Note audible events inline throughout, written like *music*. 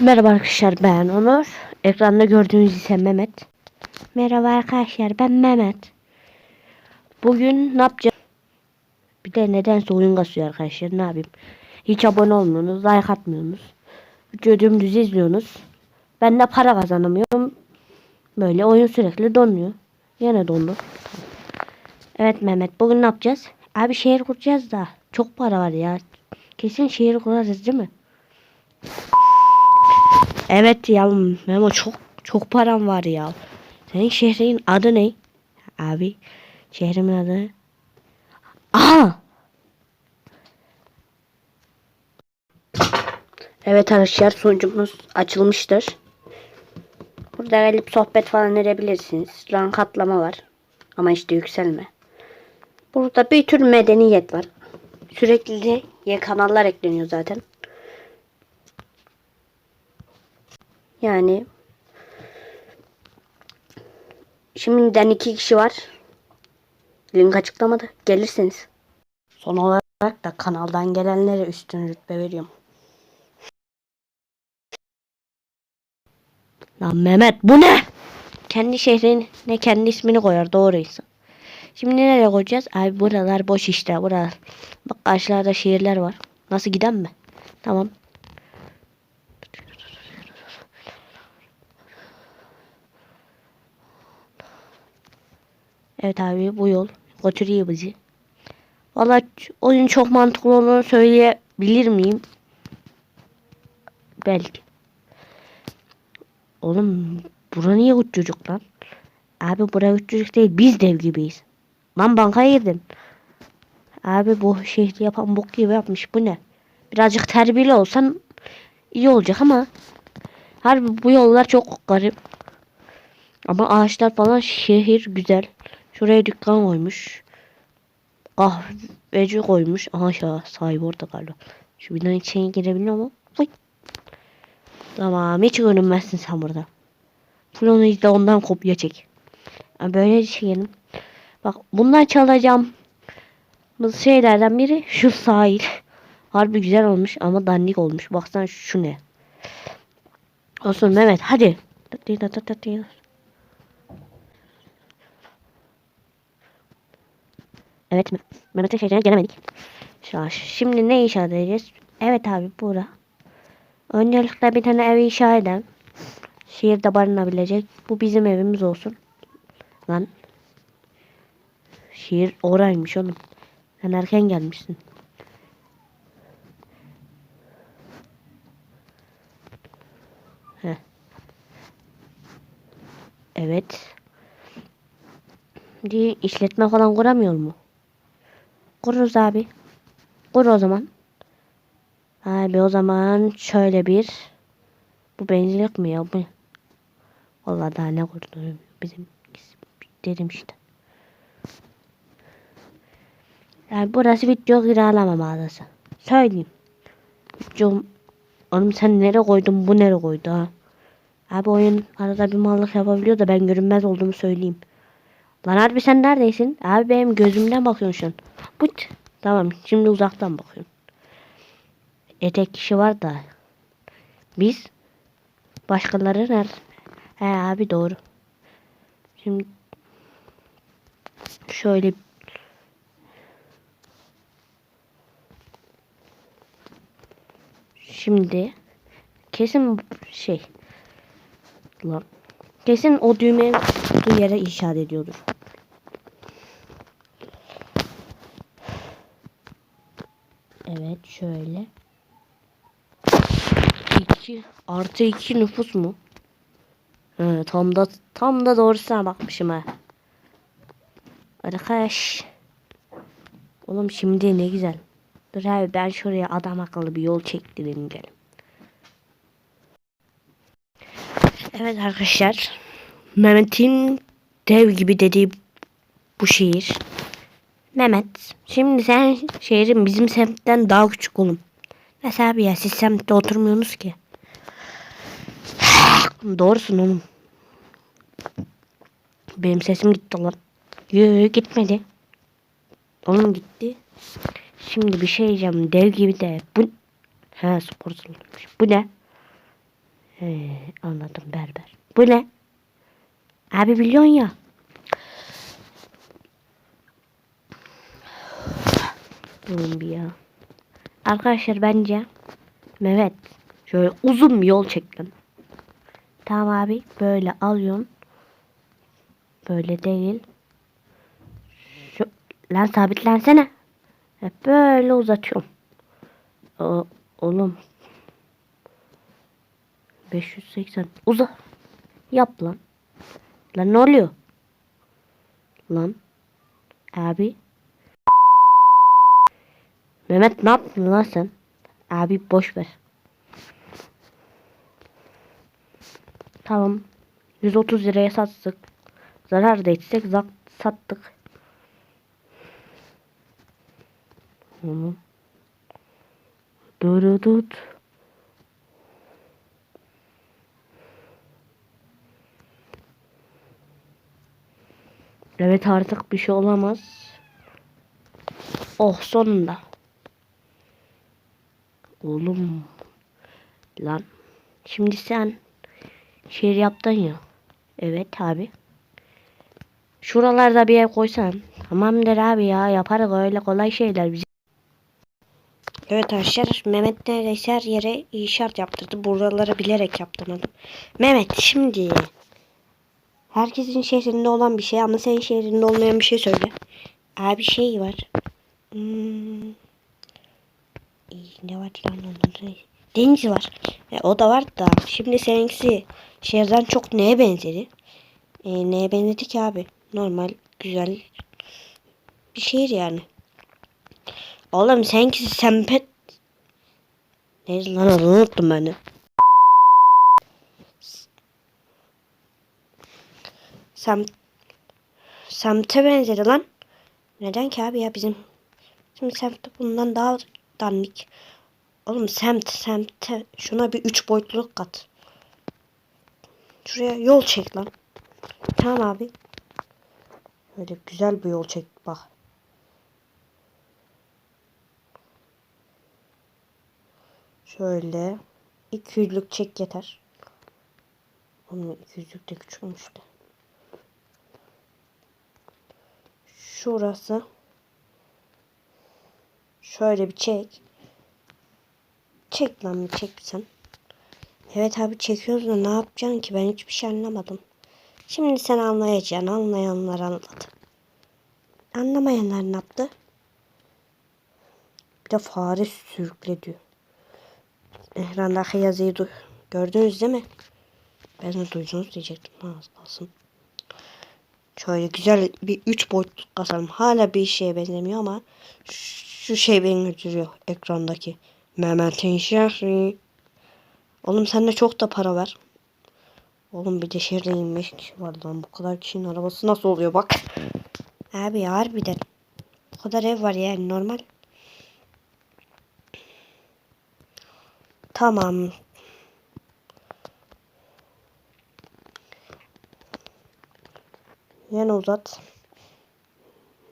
Merhaba arkadaşlar ben Onur. Ekranda gördüğünüz ise Mehmet. Merhaba arkadaşlar ben Mehmet. Bugün ne yapacağız? Bir de nedense oyun kasıyor arkadaşlar ne yapayım. Hiç abone olmuyorsunuz, like atmıyorsunuz. Videoyu dümdüz izliyorsunuz. Ben de para kazanamıyorum. Böyle oyun sürekli donuyor. Yine dondu. Evet Mehmet bugün ne yapacağız? Abi şehir kuracağız da çok para var ya. Kesin şehir kurarız değil mi? Evet ya Memo çok çok param var ya. Senin şehrin adı ne? Abi şehrimin adı. Aha! Evet arkadaşlar sunucumuz açılmıştır. Burada gelip sohbet falan edebilirsiniz. Rank atlama var. Ama işte yükselme. Burada bir tür medeniyet var. Sürekli yeni kanallar ekleniyor zaten. Yani şimdiden iki kişi var. Link açıklamada. Gelirseniz. Son olarak da kanaldan gelenlere üstün rütbe veriyorum. Lan Mehmet bu ne? Kendi şehrine kendi ismini koyar doğruysa. Şimdi nereye koyacağız? Abi buralar boş işte buralar. Bak karşılarda şehirler var. Nasıl giden mi? Tamam. Evet abi bu yol götürüyor bizi. Valla oyun çok mantıklı olduğunu söyleyebilir miyim? Belki. Oğlum bura niye uçucuk lan? Abi bura uçucuk değil biz dev gibiyiz. Lan bankaya girdin. Abi bu şehri yapan bok gibi yapmış bu ne? Birazcık terbiyeli olsan iyi olacak ama harbi bu yollar çok garip. Ama ağaçlar falan şehir güzel. Şuraya dükkan koymuş. Kahveci koymuş. Aha aşağı sahibi orada galiba. Şu binanın içine girebiliyor mu? Fıy. Tamam hiç görünmezsin sen burada. Full onu izle ondan kopya çek. Ha, Böyle çekelim. Bak bundan çalacağım. Bu şeylerden biri şu sahil. Harbi güzel olmuş ama dandik olmuş. Baksana şu ne. Olsun Mehmet hadi. Evet Mehmet'in şehrine gelemedik. Şimdi ne inşa edeceğiz? Evet abi bura. Öncelikle bir tane ev inşa eden. Şehirde barınabilecek. Bu bizim evimiz olsun. Lan. Şehir oraymış oğlum. Sen erken gelmişsin. Heh. Evet. Diye işletme falan kuramıyor mu? Kururuz abi. Kur o zaman. Abi o zaman şöyle bir. Bu benzinlik mi ya? Bu. Vallahi daha ne kurdum bizim dedim işte. Yani burası video kiralama mağazası. Söyleyeyim. Video Oğlum sen nereye koydun bu nereye koydu ha? Abi oyun arada bir mallık yapabiliyor da ben görünmez olduğumu söyleyeyim. Lan harbi sen neredesin? Abi benim gözümden bakıyorsun şu. Pıt. Tamam şimdi uzaktan bakıyorum. E tek kişi var da. Biz başkaları nerede? He abi doğru. Şimdi şöyle Şimdi kesin şey kesin o düğme bu yere işaret ediyordur. Evet şöyle. 2 artı 2 nüfus mu? He, tam da tam da doğrusuna bakmışım ha. Arkadaş. Oğlum şimdi ne güzel. Dur abi ben şuraya adam akıllı bir yol çektireyim gelin. Evet arkadaşlar. Mehmet'in dev gibi dediği bu şehir. Mehmet şimdi sen şehrin bizim semtten daha küçük oğlum. Mesela abi ya siz semtte oturmuyorsunuz ki. *sighs* Doğrusun oğlum. Benim sesim gitti lan. Yoo gitmedi. Oğlum gitti. Şimdi bir şey diyeceğim. Dev gibi de. Bu... He spor salonuymuş. Bu ne? He, anladım berber. Bu ne? Abi biliyorsun ya. Durun bir ya. Arkadaşlar bence Mehmet şöyle uzun bir yol çek lan. Tamam abi böyle alıyorsun. Böyle değil. Şu, lan sabitlensene. Hep böyle uzatıyorum. O, oğlum. 580. Uza. Yap lan. Lan ne oluyor? Lan. Abi. Mehmet ne yaptın lan sen? Abi boş ver. Tamam. 130 liraya sattık. Zarar da etsek sattık. Tamam. Durudut. Evet artık bir şey olamaz. Oh sonunda. Oğlum. Lan. Şimdi sen şehir yaptın ya. Evet abi. Şuralarda bir ev koysan. Tamamdır abi ya yaparız öyle kolay şeyler bize. Evet arkadaşlar Mehmet neredeyse her yere işaret yaptırdı. Buraları bilerek yaptırmadım. Mehmet şimdi herkesin şehrinde olan bir şey ama senin şehrinde olmayan bir şey söyle. Abi şey var. Hmm. Ne var lan onun? Deniz var. E, o da var da. Şimdi seninkisi şehirden çok neye benzedi? E, neye benzedi ki abi? Normal, güzel bir şehir yani. Oğlum seninkisi sempet. Neydi lan adını unuttum ben de. Sem semte benzedi lan. Neden ki abi ya bizim Şimdi semtte bundan daha dandik. Oğlum semt semte şuna bir üç boyutluluk kat. Şuraya yol çek lan. Tamam abi. Böyle güzel bir yol çek bak. Şöyle 200'lük çek yeter. Onun 200'lük de küçülmüş de. Şurası Şöyle bir çek. Çek lan bir çek sen. Evet abi çekiyoruz da ne yapacaksın ki ben hiçbir şey anlamadım. Şimdi sen anlayacaksın. Anlayanlar anladı. Anlamayanlar ne yaptı? Bir de fare sürükle diyor. Ekrandaki yazıyı du gördünüz değil mi? Ben de duydunuz diyecektim. Ha, kalsın. Şöyle güzel bir üç boyutlu kasalım. Hala bir şeye benzemiyor ama şu şey beni götürüyor ekrandaki. Mehmet'in şehri. Oğlum sende çok da para var. Oğlum bir de şehirde 25 kişi var lan. Bu kadar kişinin arabası nasıl oluyor bak. Abi harbiden. Bu kadar ev var yani normal. Tamam. Yan uzat.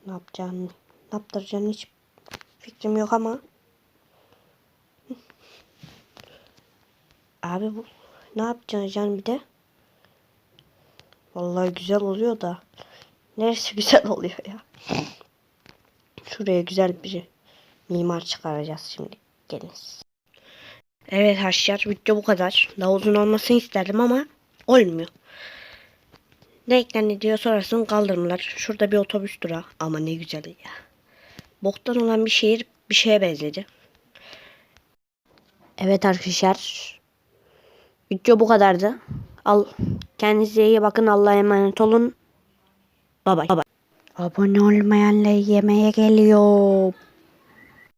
Ne yapacağını, ne yaptıracağını hiç fikrim yok ama. Abi bu ne yapacaksın can bir de? Vallahi güzel oluyor da. Neresi güzel *laughs* oluyor ya. Şuraya güzel bir mimar çıkaracağız şimdi. Gelin. Evet arkadaşlar video bu kadar. Daha uzun olmasını isterdim ama olmuyor. Ne eklendi diyor sonrasını kaldırımlar. Şurada bir otobüs durağı. Ama ne güzel ya. Boktan olan bir şehir bir şeye benzedi. Evet arkadaşlar. Video bu kadardı. Al kendinize iyi bakın. Allah'a emanet olun. Bye bye. Abone olmayanlar yemeğe geliyor.